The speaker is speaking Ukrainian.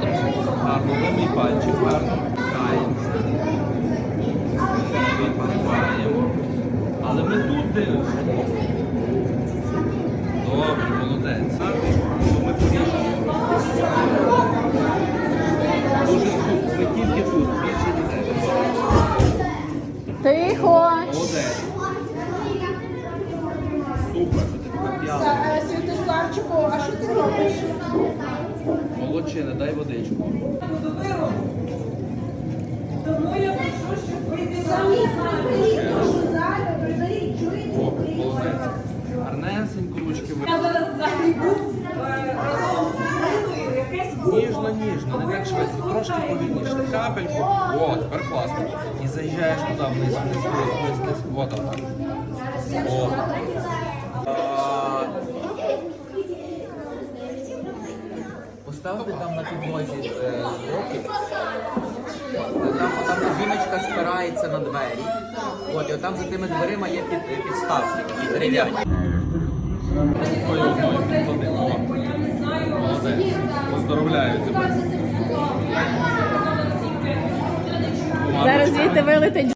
трошки. Гарно, левий пальчик, гарно Але ми тут. Добре, молодець. Ми порішуємо. Дуже тут, не тільки тут, більше ніде. Тихо. Молодець. Супер. Святославчику, а що ти робиш? Молодчина, дай водичку. Тому я прошу, щоб ви самі приберіть чуєте? Гарнесенько ручки ви. Ніжно, ніжно, не так швидко, трошки повільніше. Капельку. О, тепер класно. І заїжджаєш туди вниз, вниз, вниз, вниз, вниз. О, там так. О. А, Поставити там на підлозі е. Там, там жіночка спирається на двері. От, і там за тими дверима є під, підставки, такі дерев'яні. Твою одною підходимо. О. Молодець. Поздоровляю тебе. Зараз звідти вилетить